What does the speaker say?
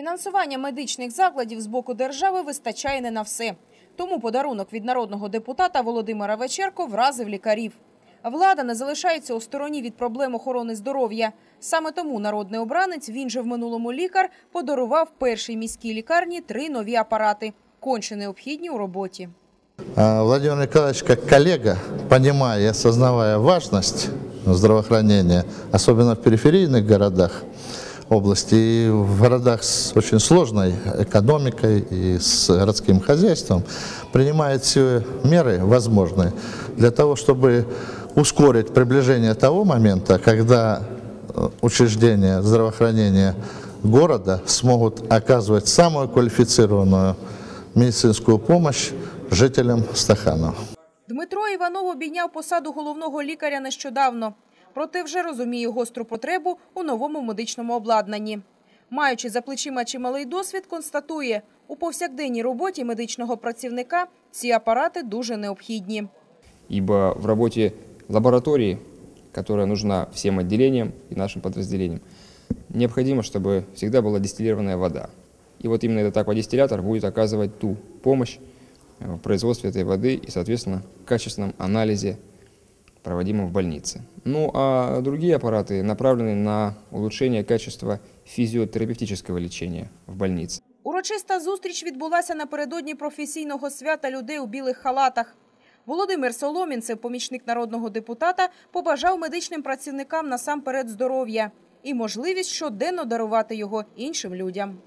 Фінансування медичних закладів з боку держави вистачає не на все. Тому подарунок від народного депутата Володимира Вечерко вразив лікарів. Влада не залишається у стороні від проблем охорони здоров'я. Саме тому народний обранець, він же в минулому лікар, подарував першій міській лікарні три нові апарати, конче необхідні у роботі. Владимир Николаевич, как коллега, понимая и осознавая важность здравоохранения, особенно в периферийных городах области и в городах с очень сложной экономикой и с городским хозяйством, принимает все меры возможные для того, чтобы ускорить приближение того момента, когда э, учреждения здравоохранения города смогут оказывать самую квалифицированную медицинскую помощь жителям Стаханова. Дмитро Іванов обійняв посаду головного лікаря нещодавно, проте вже розуміє гостру потребу у новому медичному обладнанні. Маючи за плечима чималий досвід, констатує, у повсякденній роботі медичного працівника ці апарати дуже необхідні. ибо в работе лаборатории, которая нужна всем отделениям и нашим подразделениям, необходимо, чтобы всегда была дистиллированная вода. И вот именно этот аквадистиллятор будет оказывать ту помощь э, в производстве этой воды и, соответственно, качественном анализе, проводимом в больнице. Ну а другие аппараты направлены на улучшение качества физиотерапевтического лечения в больнице. Урочиста зустріч відбулася напередодні професійного свята людей у білих халатах. Володимир Соломінцев, помічник народного депутата, побажав медичним працівникам насамперед здоров'я і можливість щоденно дарувати його іншим людям.